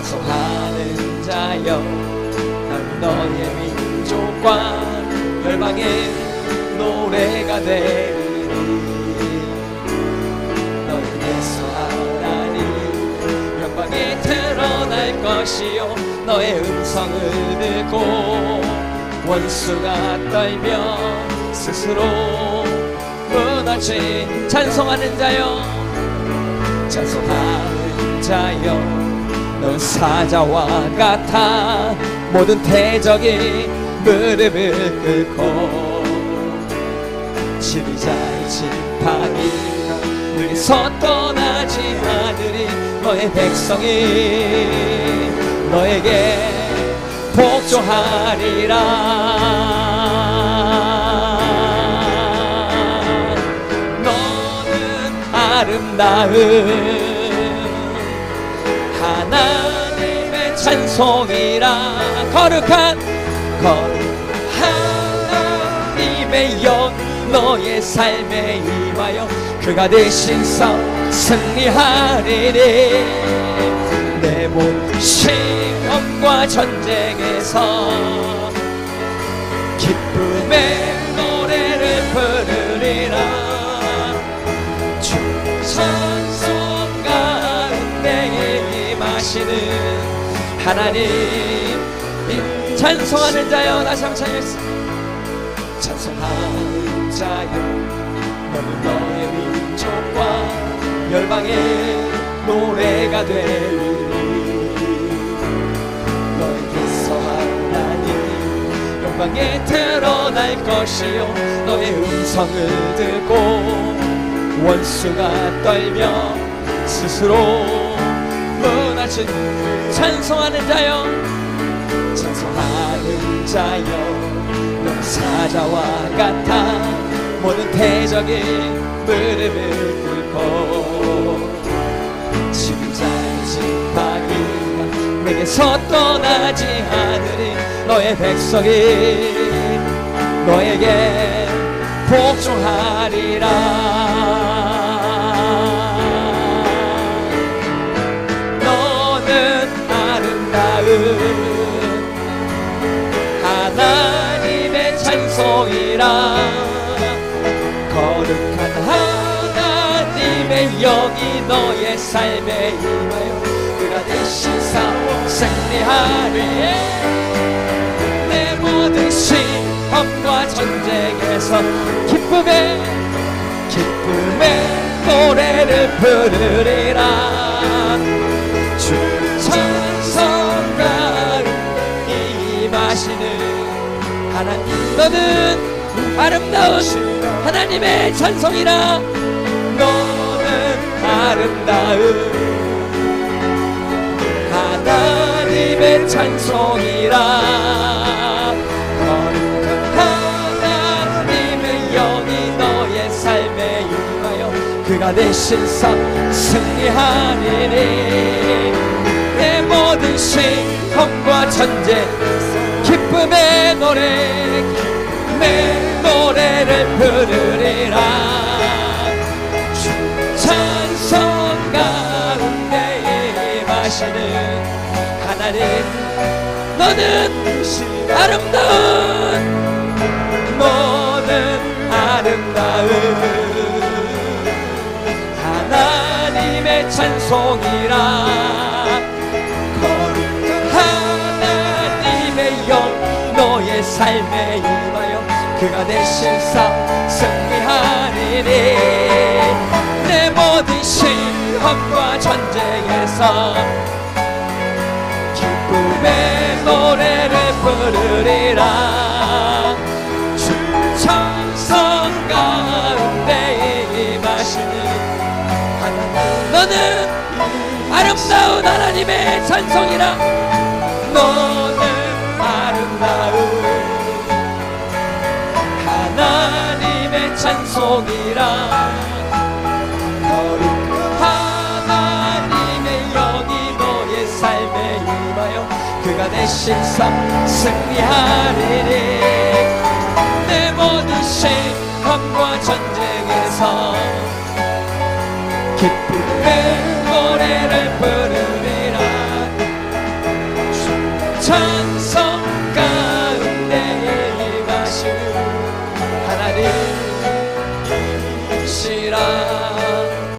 찬송하는 자여 난 너의 민족과 열방의 노래가 되리니. 너에게서 하나님 영광이 드러날 것이요. 너의 음성을 듣고 원수가 떨며 스스로 무너진 찬송하는 자여 찬송하는 자여 넌 사자와 같아. 모든 대적이 무릎을 꿇고 지리자의 지팡이 물에서 떠나지 않으리 너의 백성이 너에게 복종하리라. 너는 아름다운 찬송이라 거룩한 거룩한 하나님의 영 너의 삶에 임하여 그가 대신 싸 승리하리니 내 모든 시험과 전쟁에서 기쁨의 노래를 부르리라. 주 찬송 가운데에 임하시는 하나님 이 찬송하는 자여 다시 한번 찬양했습니다. 찬송하는 자여 너는 너의 민족과 열방의 노래가 되리니. 너에게서 하나님 영광에 드러날 것이요. 너의 음성을 듣고 원수가 떨며 스스로 무너진 찬송하는 자여. 찬송하는 자여. 넌 사자와 같아. 모든 대적이 무릎을 꿇고 지자의 지팡이가 내게서 떠나지 않으리 너의 백성이 너에게 복종하리라 찬송이라. 거룩한 하나님의 영이 너의 삶에 임하여 그가 대신 싸워 승리하리. 내 모든 시험과 전쟁에서 기쁨의 기쁨의 노래를 부르리라 하나님 너는 아름다운 하나님의 찬송이라. 너는 아름다운 하나님의 찬송이라. 그가 대신 서 승리하리니. 내 모든 시험과 전쟁 기쁨의 노래 기쁨의 노래를 부르리라. 주 찬송 가운데 임하시는 하나님 너는 아름다운 너는 아름다운 하나님의 찬송이라 삶에 임하여 그가 대신 싸 승리하리니. 내 모든 시험과 전쟁에서 기쁨의 노래를 부르리라. 주 찬송 가운데 임하시는 하나님 너는 아름다운 하나님의 찬송이라 찬송이라. 하나님의 영이 너의 삶에 임하여 그가 대신 상 승리하리니. 내 모든 시험과 전쟁에서 기쁨의 노래를 부르리라. 찬